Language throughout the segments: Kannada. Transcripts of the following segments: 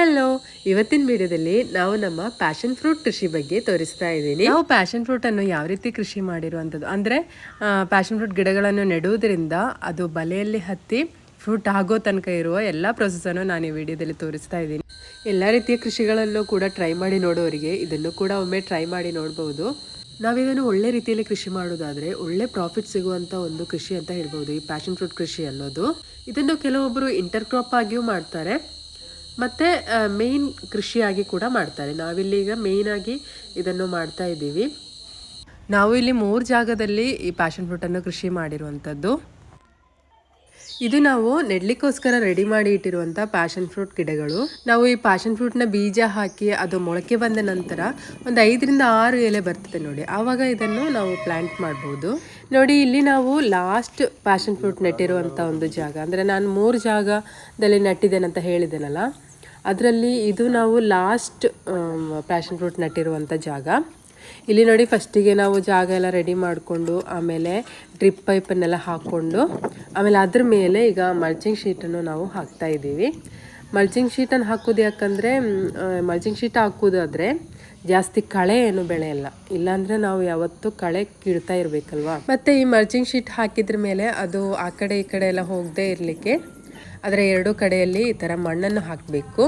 ಹೆಲೋ ಇವತ್ತಿನ ವಿಡಿಯೋದಲ್ಲಿ ನಾವು ನಮ್ಮ ಪ್ಯಾಷನ್ ಫ್ರೂಟ್ ಕೃಷಿ ಬಗ್ಗೆ ತೋರಿಸ್ತಾ ಇದ್ದೀನಿ. ನಾವು ಪ್ಯಾಷನ್ ಫ್ರೂಟ್ ಅನ್ನು ಯಾವ ರೀತಿ ಕೃಷಿ ಮಾಡಿರುವಂಥದ್ದು? ಅಂದರೆ ಪ್ಯಾಷನ್ ಫ್ರೂಟ್ ಗಿಡಗಳನ್ನು ನೆಡುವುದರಿಂದ ಅದು ಬಲೆಯಲ್ಲಿ ಹತ್ತಿ ಫ್ರೂಟ್ ಆಗೋ ತನಕ ಇರುವ ಎಲ್ಲ ಪ್ರೊಸೆಸನ್ನು ನಾನು ಈ ವಿಡಿಯೋದಲ್ಲಿ ತೋರಿಸ್ತಾ ಇದ್ದೀನಿ. ಎಲ್ಲ ರೀತಿಯ ಕೃಷಿಗಳಲ್ಲೂ ಕೂಡ ಟ್ರೈ ಮಾಡಿ ನೋಡೋರಿಗೆ ಇದನ್ನು ಕೂಡ ಒಮ್ಮೆ ಟ್ರೈ ಮಾಡಿ ನೋಡ್ಬೋದು. ನಾವಿದನ್ನು ಒಳ್ಳೆ ರೀತಿಯಲ್ಲಿ ಕೃಷಿ ಮಾಡೋದಾದ್ರೆ ಒಳ್ಳೆ ಪ್ರಾಫಿಟ್ ಸಿಗುವಂಥ ಒಂದು ಕೃಷಿ ಅಂತ ಹೇಳ್ಬೋದು. ಈ ಪ್ಯಾಷನ್ ಫ್ರೂಟ್ ಕೃಷಿ ಅನ್ನೋದು. ಇದನ್ನು ಕೆಲವೊಬ್ಬರು ಇಂಟರ್ ಕ್ರಾಪ್ ಆಗಿಯೂ ಮಾಡ್ತಾರೆ. ಮತ್ತೆ ಮೇಯ್ನ್ ಕೃಷಿಯಾಗಿ ಕೂಡ ಮಾಡ್ತಾರೆ. ನಾವಿಲ್ಲಿ ಈಗ ಮೇಯ್ನ್ ಆಗಿ ಇದನ್ನು ಮಾಡ್ತಾ ಇದ್ದೀವಿ. ನಾವು ಇಲ್ಲಿ ಮೂರು ಜಾಗದಲ್ಲಿ ಈ ಪ್ಯಾಷನ್ ಫ್ರೂಟನ್ನು ಕೃಷಿ ಮಾಡಿರುವಂಥದ್ದು. ಇದು ನಾವು ನೆಡ್ಲಿಕ್ಕೋಸ್ಕರ ರೆಡಿ ಮಾಡಿ ಇಟ್ಟಿರುವಂಥ ಪ್ಯಾಷನ್ ಫ್ರೂಟ್ ಗಿಡಗಳು. ನಾವು ಈ ಪ್ಯಾಷನ್ ಫ್ರೂಟ್ನ ಬೀಜ ಹಾಕಿ ಅದು ಮೊಳಕೆ ಬಂದ ನಂತರ ಒಂದು ಐದರಿಂದ ಆರು ಎಲೆ ಬರ್ತದೆ ನೋಡಿ. ಆವಾಗ ಇದನ್ನು ನಾವು ಪ್ಲ್ಯಾಂಟ್ ಮಾಡ್ಬೋದು. ನೋಡಿ, ಇಲ್ಲಿ ನಾವು ಲಾಸ್ಟ್ ಪ್ಯಾಷನ್ ಫ್ರೂಟ್ ನೆಟ್ಟಿರುವಂಥ ಒಂದು ಜಾಗ. ಅಂದರೆ ನಾನು ಮೂರು ಜಾಗದಲ್ಲಿ ನೆಟ್ಟಿದ್ದೇನೆ ಅಂತ ಹೇಳಿದ್ದೇನಲ್ಲ? ಅದರಲ್ಲಿ ಇದು ನಾವು ಲಾಸ್ಟ್ ಪ್ಯಾಷನ್ ಫ್ರೂಟ್ ನಟ್ಟಿರುವಂಥ ಜಾಗ. ಇಲ್ಲಿ ನೋಡಿ ಫಸ್ಟಿಗೆ ನಾವು ಜಾಗ ಎಲ್ಲ ರೆಡಿ ಮಾಡಿಕೊಂಡು, ಆಮೇಲೆ ಡ್ರಿಪ್ ಪೈಪನ್ನೆಲ್ಲ ಹಾಕ್ಕೊಂಡು, ಆಮೇಲೆ ಅದ್ರ ಮೇಲೆ ಈಗ ಮಲ್ಚಿಂಗ್ ಶೀಟನ್ನು ನಾವು ಹಾಕ್ತಾ ಇದ್ದೀವಿ. ಮಲ್ಚಿಂಗ್ ಶೀಟನ್ನು ಹಾಕೋದು ಯಾಕಂದರೆ ಮಲ್ಚಿಂಗ್ ಶೀಟ್ ಹಾಕೋದಾದರೆ ಜಾಸ್ತಿ ಕಳೆ ಏನು ಬೆಳೆಯಲ್ಲ. ಇಲ್ಲಾಂದರೆ ನಾವು ಯಾವತ್ತೂ ಕಳೆ ಕೀಳ್ತಾ ಇರಬೇಕಲ್ವಾ? ಮತ್ತು ಈ ಮಲ್ಚಿಂಗ್ ಶೀಟ್ ಹಾಕಿದ್ರ ಮೇಲೆ ಅದು ಆ ಕಡೆ ಈ ಕಡೆ ಎಲ್ಲ ಹೋಗದೆ ಇರಲಿಕ್ಕೆ ಅದರ ಎರಡು ಕಡೆಯಲ್ಲಿ ಈ ಥರ ಮಣ್ಣನ್ನು ಹಾಕಬೇಕು.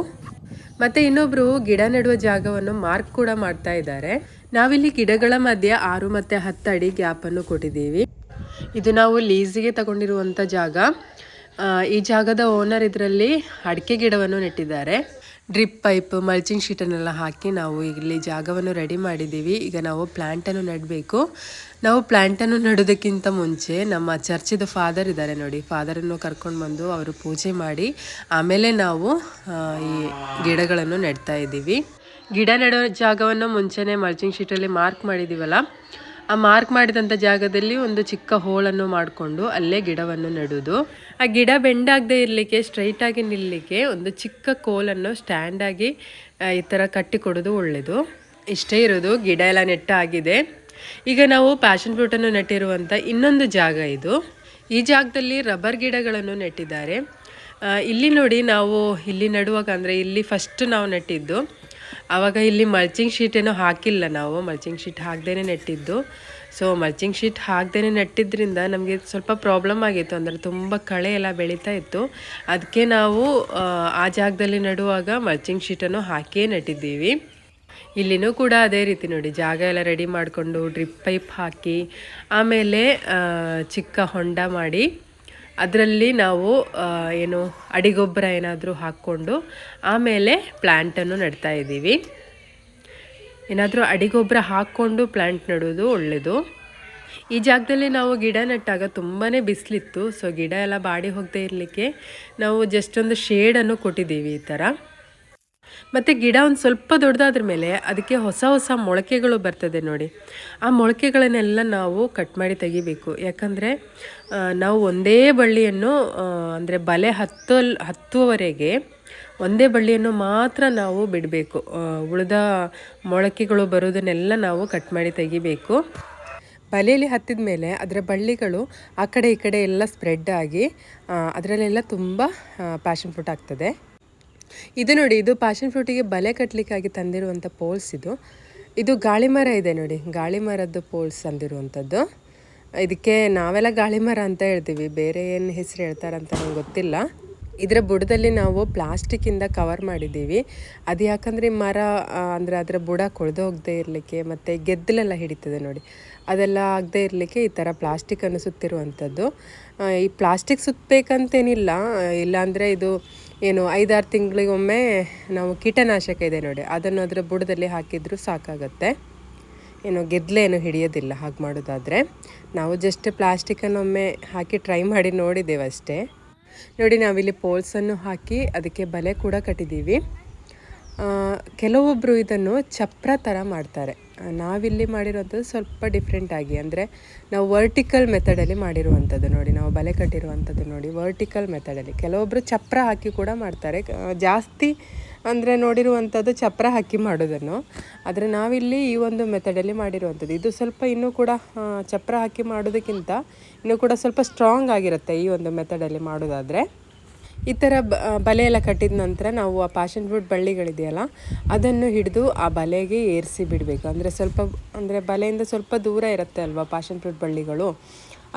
ಮತ್ತೆ ಇನ್ನೊಬ್ರು ಗಿಡ ನೆಡುವ ಜಾಗವನ್ನು ಮಾರ್ಕ್ ಕೂಡ ಮಾಡ್ತಾ ಇದ್ದಾರೆ. ನಾವಿಲ್ಲಿ ಗಿಡಗಳ ಮಧ್ಯೆ ಆರು ಮತ್ತೆ ಹತ್ತು ಅಡಿ ಗ್ಯಾಪನ್ನು ಕೊಟ್ಟಿದ್ದೀವಿ. ಇದು ನಾವು ಲೀಸಿಗೆ ತಗೊಂಡಿರುವಂಥ ಜಾಗ. ಈ ಜಾಗದ ಓನರ್ ಇದರಲ್ಲಿ ಅಡಿಕೆ ಗಿಡವನ್ನು ನೆಟ್ಟಿದ್ದಾರೆ. ಡ್ರಿಪ್ ಪೈಪ್, ಮಲ್ಚಿಂಗ್ ಶೀಟನ್ನೆಲ್ಲ ಹಾಕಿ ನಾವು ಇಲ್ಲಿ ಜಾಗವನ್ನು ರೆಡಿ ಮಾಡಿದ್ದೀವಿ. ಈಗ ನಾವು ಪ್ಲ್ಯಾಂಟನ್ನು ನೆಡಬೇಕು. ನಾವು ಪ್ಲ್ಯಾಂಟನ್ನು ನೆಡೋದಕ್ಕಿಂತ ಮುಂಚೆ ನಮ್ಮ ಚರ್ಚಿದ ಫಾದರ್ ಇದ್ದಾರೆ ನೋಡಿ. ಫಾದರನ್ನು ಕರ್ಕೊಂಡು ಬಂದು ಅವರು ಪೂಜೆ ಮಾಡಿ, ಆಮೇಲೆ ನಾವು ಈ ಗಿಡಗಳನ್ನು ನೆಡ್ತಾ ಇದ್ದೀವಿ. ಗಿಡ ನೆಡೋ ಜಾಗವನ್ನು ಮುಂಚೆನೇ ಮಲ್ಚಿಂಗ್ ಶೀಟಲ್ಲಿ ಮಾರ್ಕ್ ಮಾಡಿದ್ದೀವಲ್ಲ ಆ ಮಾರ್ಕ್ ಮಾಡಿದಂಥ ಜಾಗದಲ್ಲಿ ಒಂದು ಚಿಕ್ಕ ಹೋಳನ್ನು ಮಾಡಿಕೊಂಡು ಅಲ್ಲೇ ಗಿಡವನ್ನು ನೆಡೋದು. ಆ ಗಿಡ ಬೆಂಡಾಗದೆ ಇರಲಿಕ್ಕೆ ಸ್ಟ್ರೈಟಾಗಿ ನಿಲ್ಲಲಿಕ್ಕೆ ಒಂದು ಚಿಕ್ಕ ಕೋಲನ್ನು ಸ್ಟ್ಯಾಂಡಾಗಿ ಈ ಥರ ಕಟ್ಟಿ ಕೊಡೋದು ಒಳ್ಳೆಯದು ಇಷ್ಟೇ ಇರೋದು, ಗಿಡ ಎಲ್ಲ ನೆಟ್ಟಾಗಿದೆ. ಈಗ ನಾವು ಪ್ಯಾಷನ್ ಫ್ರೂಟನ್ನು ನೆಟ್ಟಿರುವಂಥ ಇನ್ನೊಂದು ಜಾಗ ಇದು. ಈ ಜಾಗದಲ್ಲಿ ರಬ್ಬರ್ ಗಿಡಗಳನ್ನು ನೆಟ್ಟಿದ್ದಾರೆ. ಇಲ್ಲಿ ನೋಡಿ ನಾವು ಇಲ್ಲಿ ನೆಡುವಾಗ ಅಂದರೆ ಇಲ್ಲಿ ಫಸ್ಟ್ ನಾವು ನೆಟ್ಟಿದ್ದು. ಆವಾಗ ಇಲ್ಲಿ ಮಲ್ಚಿಂಗ್ ಶೀಟ್ ಏನೋ ಹಾಕಿಲ್ಲ ನಾವು. ಮಲ್ಚಿಂಗ್ ಶೀಟ್ ಹಾಕ್ದೇ ನೆಟ್ಟಿದ್ದು. ಸೊ ಮಲ್ಚಿಂಗ್ ಶೀಟ್ ಹಾಕ್ದೇ ನೆಟ್ಟಿದ್ದರಿಂದ ನಮಗೆ ಸ್ವಲ್ಪ ಪ್ರಾಬ್ಲಮ್ ಆಗಿತ್ತು. ಅಂದರೆ ತುಂಬ ಕಳೆ ಎಲ್ಲ ಬೆಳೀತಾ ಇತ್ತು. ಅದಕ್ಕೆ ನಾವು ಆ, ಜಾಗದಲ್ಲಿ ನೆಡುವಾಗ ಮಲ್ಚಿಂಗ್ ಶೀಟನ್ನು ಹಾಕಿಯೇ ನೆಟ್ಟಿದ್ದೀವಿ. ಇಲ್ಲಿನೂ ಕೂಡ ಅದೇ ರೀತಿ ನೋಡಿ ಜಾಗ ಎಲ್ಲ ರೆಡಿ ಮಾಡಿಕೊಂಡು ಡ್ರಿಪ್ ಪೈಪ್ ಹಾಕಿ ಆಮೇಲೆ ಚಿಕ್ಕ ಹೊಂಡ ಮಾಡಿ ಅದರಲ್ಲಿ ನಾವು ಏನು ಅಡಿಗೊಬ್ಬರ ಏನಾದರೂ ಹಾಕ್ಕೊಂಡು ಆಮೇಲೆ ಪ್ಲ್ಯಾಂಟನ್ನು ನೆಡ್ತಾ ಇದ್ದೀವಿ. ಏನಾದರೂ ಅಡಿಗೊಬ್ಬರ ಹಾಕ್ಕೊಂಡು ಪ್ಲ್ಯಾಂಟ್ ನೆಡೋದು ಒಳ್ಳೆಯದು ಈ ಜಾಗದಲ್ಲಿ ನಾವು ಗಿಡ ನೆಟ್ಟಾಗ ತುಂಬಾ ಬಿಸಿಲಿತ್ತು, ಸೊ ಗಿಡ ಎಲ್ಲ ಬಾಡಿ ಹೋಗದೆ ಇರಲಿಕ್ಕೆ ನಾವು ಜಸ್ಟ್ ಒಂದು ಶೇಡನ್ನು ಕೊಟ್ಟಿದ್ದೀವಿ ಈ ಥರ ಮತ್ತು ಗಿಡ ಒಂದು ಸ್ವಲ್ಪ ದೊಡ್ಡದಾದ್ರ ಮೇಲೆ ಅದಕ್ಕೆ ಹೊಸ ಹೊಸ ಮೊಳಕೆಗಳು ಬರ್ತದೆ ನೋಡಿ. ಆ ಮೊಳಕೆಗಳನ್ನೆಲ್ಲ ನಾವು ಕಟ್ ಮಾಡಿ ತೆಗಿಬೇಕು. ಯಾಕಂದರೆ ನಾವು ಒಂದೇ ಬಳ್ಳಿಯನ್ನು ಅಂದರೆ ಬಲೆ ಹತ್ತಲ್ ಹತ್ತುವವರೆಗೆ ಒಂದೇ ಬಳ್ಳಿಯನ್ನು ಮಾತ್ರ ನಾವು ಬಿಡಬೇಕು. ಉಳಿದ ಮೊಳಕೆಗಳು ಬರೋದನ್ನೆಲ್ಲ ನಾವು ಕಟ್ ಮಾಡಿ ತೆಗಿಬೇಕು. ಬಲೆಯಲ್ಲಿ ಹತ್ತಿದ ಮೇಲೆ ಅದರ ಬಳ್ಳಿಗಳು ಆ ಕಡೆ ಈ ಕಡೆ ಎಲ್ಲ ಸ್ಪ್ರೆಡ್ ಆಗಿ ಅದರಲ್ಲೆಲ್ಲ ತುಂಬ ಪ್ಯಾಷನ್ ಫ್ರೂಟ್ ಆಗ್ತದೆ. ಇದು ನೋಡಿ, ಇದು ಪ್ಯಾಷನ್ ಫ್ರೂಟಿಗೆ ಬಲೆ ಕಟ್ಟಲಿಕ್ಕಾಗಿ ತಂದಿರುವಂಥ ಪೋಲ್ಸ್ ಇದು. ಇದು ಗಾಳಿ ಮರ ಇದೆ ನೋಡಿ, ಗಾಳಿ ಮರದ್ದು ಪೋಲ್ಸ್ ತಂದಿರುವಂಥದ್ದು ಇದಕ್ಕೆ ನಾವೆಲ್ಲ ಗಾಳಿ ಮರ ಅಂತ ಹೇಳ್ತೀವಿ, ಬೇರೆ ಏನು ಹೆಸರು ಹೇಳ್ತಾರಂತ ನಂಗೆ ಗೊತ್ತಿಲ್ಲ. ಇದರ ಬುಡದಲ್ಲಿ ನಾವು ಪ್ಲಾಸ್ಟಿಕ್ಕಿಂದ ಕವರ್ ಮಾಡಿದ್ದೀವಿ. ಅದು ಯಾಕಂದರೆ ಮರ ಅಂದರೆ ಅದರ ಬುಡ ಕೊಳೆದು ಹೋಗದೆ ಇರಲಿಕ್ಕೆ ಮತ್ತು ಗೆದ್ದಲೆಲ್ಲ ಹಿಡಿತದೆ ನೋಡಿ. ಅದೆಲ್ಲ ಆಗದೆ ಇರಲಿಕ್ಕೆ ಈ ಥರ ಪ್ಲಾಸ್ಟಿಕ್ಕನ್ನು ಸುತ್ತಿರುವಂಥದ್ದು ಈ ಪ್ಲಾಸ್ಟಿಕ್ ಸುತ್ತಬೇಕಂತೇನಿಲ್ಲ ಇಲ್ಲಾಂದರೆ ಇದು ಏನು, ಐದಾರು ತಿಂಗಳಿಗೊಮ್ಮೆ ನಾವು ಕೀಟನಾಶಕ ಇದೆ ನೋಡಿ, ಅದನ್ನು ಅದರ ಬುಡದಲ್ಲಿ ಹಾಕಿದರೂ ಸಾಕಾಗತ್ತೆ. ಏನು, ಗೆದ್ಲೆ ಏನು ಹಿಡಿಯೋದಿಲ್ಲ ಹಾಗೆ ಮಾಡೋದಾದರೆ. ನಾವು ಜಸ್ಟ್ ಪ್ಲಾಸ್ಟಿಕನ್ನು ಒಮ್ಮೆ ಹಾಕಿ ಟ್ರೈ ಮಾಡಿ ನೋಡಿದ್ದೇವೆ ಅಷ್ಟೇ. ನೋಡಿ, ನಾವಿಲ್ಲಿ ಪೋಲ್ಸನ್ನು ಹಾಕಿ ಅದಕ್ಕೆ ಬಲೆ ಕೂಡ ಕಟ್ಟಿದ್ದೀವಿ. ಕೆಲವೊಬ್ಬರು ಇದನ್ನು ಚಪ್ರ ಥರ ಮಾಡ್ತಾರೆ. ನಾವಿಲ್ಲಿ ಮಾಡಿರುವಂಥದ್ದು ಸ್ವಲ್ಪ ಡಿಫ್ರೆಂಟ್ ಆಗಿ. ಅಂದರೆ ನಾವು ವರ್ಟಿಕಲ್ ಮೆಥಡಲ್ಲಿ ಮಾಡಿರುವಂಥದ್ದು ನೋಡಿ, ನಾವು ಬಲೆ ಕಟ್ಟಿರುವಂಥದ್ದು ನೋಡಿ ವರ್ಟಿಕಲ್ ಮೆಥಡಲ್ಲಿ ಕೆಲವೊಬ್ಬರು ಚಪ್ರ ಹಾಕಿ ಕೂಡ ಮಾಡ್ತಾರೆ. ಜಾಸ್ತಿ ಅಂದರೆ ನೋಡಿರುವಂಥದ್ದು ಚಪ್ರ ಹಾಕಿ ಮಾಡೋದನ್ನು. ಆದರೆ ನಾವಿಲ್ಲಿ ಈ ಒಂದು ಮೆಥಡಲ್ಲಿ ಮಾಡಿರುವಂಥದ್ದು. ಇದು ಸ್ವಲ್ಪ ಇನ್ನೂ ಕೂಡ ಚಪ್ರ ಹಾಕಿ ಮಾಡೋದಕ್ಕಿಂತ ಇನ್ನೂ ಕೂಡ ಸ್ವಲ್ಪ ಸ್ಟ್ರಾಂಗ್ ಆಗಿರುತ್ತೆ ಈ ಒಂದು ಮೆಥಡಲ್ಲಿ ಮಾಡೋದಾದರೆ. ಈ ಥರ ಬಲೆ ಎಲ್ಲ ಕಟ್ಟಿದ ನಂತರ ನಾವು ಆ ಪ್ಯಾಷನ್ ಫ್ರೂಟ್ ಬಳ್ಳಿಗಳಿದೆಯಲ್ಲ, ಅದನ್ನು ಹಿಡಿದು ಆ ಬಲೆಗೆ ಏರಿಸಿ ಬಿಡಬೇಕು. ಅಂದರೆ ಸ್ವಲ್ಪ, ಅಂದರೆ ಬಲೆಯಿಂದ ಸ್ವಲ್ಪ ದೂರ ಇರುತ್ತೆ ಅಲ್ವಾ ಪ್ಯಾಷನ್ ಫ್ರೂಟ್ ಬಳ್ಳಿಗಳು?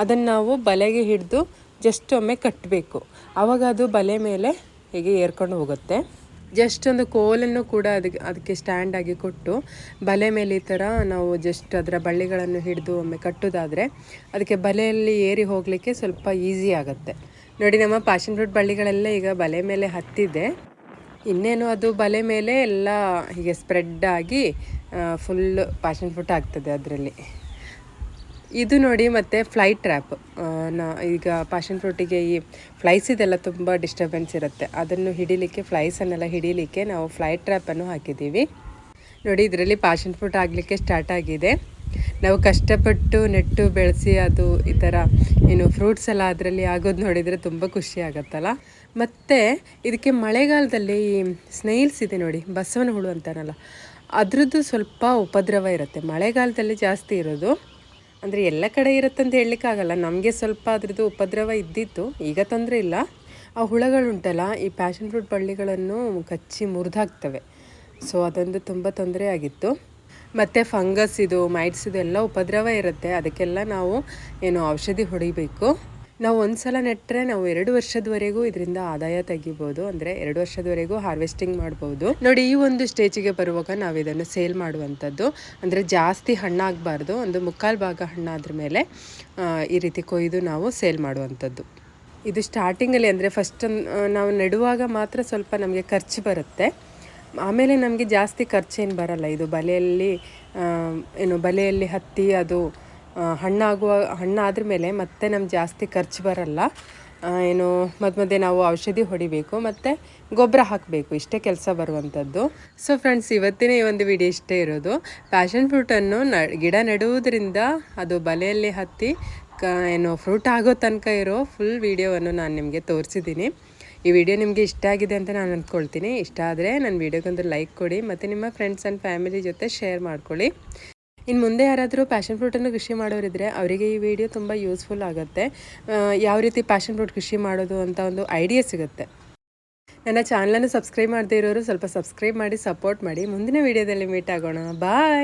ಅದನ್ನು ನಾವು ಬಲೆಗೆ ಹಿಡಿದು ಜಸ್ಟ್ ಒಮ್ಮೆ ಕಟ್ಟಬೇಕು ಆವಾಗ ಅದು ಬಲೆ ಮೇಲೆ ಹೀಗೆ ಏರ್ಕೊಂಡು ಹೋಗುತ್ತೆ? ಜಸ್ಟ್ ಒಂದು ಕೋಲನ್ನು ಕೂಡ ಅದಕ್ಕೆ ಅದಕ್ಕೆ ಸ್ಟ್ಯಾಂಡ್ ಆಗಿ ಕೊಟ್ಟು ಬಲೆ ಮೇಲೆ ಈ ಥರ ನಾವು ಜಸ್ಟ್ ಅದರ ಬಳ್ಳಿಗಳನ್ನು ಹಿಡಿದು ಒಮ್ಮೆ ಕಟ್ಟೋದಾದರೆ ಅದಕ್ಕೆ ಬಲೆಯಲ್ಲಿ ಏರಿ ಹೋಗಲಿಕ್ಕೆ ಸ್ವಲ್ಪ ಈಸಿ ಆಗುತ್ತೆ. ನೋಡಿ, ನಮ್ಮ ಪ್ಯಾಷನ್ ಫ್ರೂಟ್ ಬಳ್ಳಿಗಳೆಲ್ಲ ಈಗ ಬಲೆ ಮೇಲೆ ಹತ್ತಿದೆ. ಇನ್ನೇನು ಅದು ಬಲೆ ಮೇಲೆ ಎಲ್ಲ ಹೀಗೆ ಸ್ಪ್ರೆಡ್ ಆಗಿ ಫುಲ್ ಪ್ಯಾಷನ್ ಫ್ರೂಟ್ ಆಗ್ತದೆ ಅದರಲ್ಲಿ. ಇದು ನೋಡಿ ಮತ್ತು ಫ್ಲೈ ಟ್ರ್ಯಾಪ್ ನಾ, ಈಗ ಪ್ಯಾಷನ್ ಫ್ರೂಟಿಗೆ ಈ ಫ್ಲೈಸ್ ಇದೆಲ್ಲ ತುಂಬ ಡಿಸ್ಟರ್ಬೆನ್ಸ್ ಇರುತ್ತೆ. ಅದನ್ನು ಹಿಡಿಲಿಕ್ಕೆ ಫ್ಲೈಸನ್ನೆಲ್ಲ ಹಿಡಿಲಿಕ್ಕೆ ನಾವು ಫ್ಲೈ ಟ್ರ್ಯಾಪನ್ನು ಹಾಕಿದ್ದೀವಿ. ನೋಡಿ, ಇದರಲ್ಲಿ ಪ್ಯಾಷನ್ ಫ್ರೂಟ್ ಆಗಲಿಕ್ಕೆ ಸ್ಟಾರ್ಟ್ ಆಗಿದೆ. ನಾವು ಕಷ್ಟಪಟ್ಟು ನೆಟ್ಟು ಬೆಳೆಸಿ ಅದು ಈ ಥರ ಏನು ಫ್ರೂಟ್ಸ್ ಎಲ್ಲ ಅದರಲ್ಲಿ ಆಗೋದು ನೋಡಿದರೆ ತುಂಬ ಖುಷಿ ಆಗುತ್ತಲ್ಲ? ಮತ್ತು ಇದಕ್ಕೆ ಮಳೆಗಾಲದಲ್ಲಿ ಈ ಸ್ನೇಲ್ಸ್ ಇದೆ ನೋಡಿ, ಬಸವನ ಹುಳು ಅಂತಾರಲ್ಲ, ಅದರದ್ದು ಸ್ವಲ್ಪ ಉಪದ್ರವ ಇರುತ್ತೆ. ಮಳೆಗಾಲದಲ್ಲಿ ಜಾಸ್ತಿ ಇರೋದು ಅಂದರೆ ಎಲ್ಲ ಕಡೆ ಇರುತ್ತೆ ಅಂತ ಹೇಳಲಿಕ್ಕಾಗಲ್ಲ ನಮಗೆ ಸ್ವಲ್ಪ ಅದರದ್ದು ಉಪದ್ರವ ಇದ್ದಿತ್ತು, ಈಗ ತೊಂದರೆ ಇಲ್ಲ. ಆ ಹುಳಗಳುಂಟಲ್ಲ, ಈ ಪ್ಯಾಷನ್ ಫ್ರೂಟ್ ಬಳ್ಳಿಗಳನ್ನು ಕಚ್ಚಿ ಮುರಿದಾಕ್ತವೆ. ಸೊ ಅದೊಂದು ತುಂಬ ತೊಂದರೆ ಆಗಿತ್ತು. ಮತ್ತು ಫಂಗಸ್ ಇದು, ಮೈಟ್ಸ್ ಇದು ಎಲ್ಲ ಉಪದ್ರವ ಇರುತ್ತೆ. ಅದಕ್ಕೆಲ್ಲ ನಾವು ಏನು ಔಷಧಿ ಹೊಡಿಬೇಕು. ನಾವು ಒಂದು ಸಲ ನೆಟ್ಟರೆ ನಾವು ಎರಡು ವರ್ಷದವರೆಗೂ ಇದರಿಂದ ಆದಾಯ ತೆಗಿಬೋದು. ಅಂದರೆ ಎರಡು ವರ್ಷದವರೆಗೂ ಹಾರ್ವೆಸ್ಟಿಂಗ್ ಮಾಡ್ಬೋದು. ನೋಡಿ, ಈ ಒಂದು ಸ್ಟೇಜಿಗೆ ಬರುವಾಗ ನಾವು ಇದನ್ನು ಸೇಲ್ ಮಾಡುವಂಥದ್ದು. ಅಂದರೆ ಜಾಸ್ತಿ ಹಣ್ಣಾಗಬಾರ್ದು ಒಂದು ಮುಕ್ಕಾಲು ಭಾಗ ಹಣ್ಣಾದ್ರ ಮೇಲೆ ಈ ರೀತಿ ಕೊಯ್ದು ನಾವು ಸೇಲ್ ಮಾಡುವಂಥದ್ದು. ಇದು ಸ್ಟಾರ್ಟಿಂಗಲ್ಲಿ ಅಂದರೆ ಫಸ್ಟ್ ನಾವು ನೆಡುವಾಗ ಮಾತ್ರ ಸ್ವಲ್ಪ ನಮಗೆ ಖರ್ಚು ಬರುತ್ತೆ. ಆಮೇಲೆ ನಮಗೆ ಜಾಸ್ತಿ ಖರ್ಚೇನು ಬರಲ್ಲ. ಇದು ಬಲೆಯಲ್ಲಿ ಏನು ಬಲೆಯಲ್ಲಿ ಹತ್ತಿ ಅದು ಹಣ್ಣಾಗುವ ಹಣ್ಣಾದ ಮೇಲೆ ಮತ್ತೆ ನಮ್ಗೆ ಜಾಸ್ತಿ ಖರ್ಚು ಬರಲ್ಲ. ಏನು ಮಧ್ಯ ಮಧ್ಯೆ ನಾವು ಔಷಧಿ ಹೊಡಿಬೇಕು, ಮತ್ತು ಗೊಬ್ಬರ ಹಾಕಬೇಕು, ಇಷ್ಟೇ ಕೆಲಸ ಬರುವಂಥದ್ದು ಸೊ ಫ್ರೆಂಡ್ಸ್ ಇವತ್ತಿನ ಈ ಒಂದು ವಿಡಿಯೋ ಇಷ್ಟೇ ಇರೋದು. ಪ್ಯಾಷನ್ ಫ್ರೂಟನ್ನು ನ, ಗಿಡ ನೆಡುವುದರಿಂದ ಅದು ಬಲೆಯಲ್ಲಿ ಹತ್ತಿ ಏನು ಫ್ರೂಟ್ ಆಗೋ ತನಕ ಇರೋ ಫುಲ್ ವಿಡಿಯೋವನ್ನು ನಾನು ನಿಮಗೆ ತೋರಿಸಿದ್ದೀನಿ. ಈ ವಿಡಿಯೋ ನಿಮಗೆ ಇಷ್ಟ ಆಗಿದೆ ಅಂತ ನಾನು ಅಂದ್ಕೊಳ್ತೀನಿ. ಇಷ್ಟ ಆದರೆ ನನ್ನ ಒಂದು ಲೈಕ್ ಕೊಡಿ ಮತ್ತು ನಿಮ್ಮ ಫ್ರೆಂಡ್ಸ್ ಆ್ಯಂಡ್ ಫ್ಯಾಮಿಲಿ ಜೊತೆ ಶೇರ್ ಮಾಡ್ಕೊಳ್ಳಿ. ಇನ್ನು ಮುಂದೆ ಯಾರಾದರೂ ಪ್ಯಾಷನ್ ಫ್ರೂಟನ್ನು ಕೃಷಿ ಮಾಡೋರಿದ್ದರೆ ಅವರಿಗೆ ಈ ವಿಡಿಯೋ ತುಂಬ ಯೂಸ್ಫುಲ್ ಆಗುತ್ತೆ. ಯಾವ ರೀತಿ ಪ್ಯಾಷನ್ ಫ್ರೂಟ್ ಕೃಷಿ ಮಾಡೋದು ಅಂತ ಒಂದು ಐಡಿಯಾ ಸಿಗುತ್ತೆ. ನನ್ನ ಚಾನಲನ್ನು ಸಬ್ಸ್ಕ್ರೈಬ್ ಮಾಡದೇ ಇರೋರು ಸ್ವಲ್ಪ ಸಬ್ಸ್ಕ್ರೈಬ್ ಮಾಡಿ ಸಪೋರ್ಟ್ ಮಾಡಿ. ಮುಂದಿನ ವಿಡಿಯೋದಲ್ಲಿ ಮೀಟ್ ಆಗೋಣ. ಬಾಯ್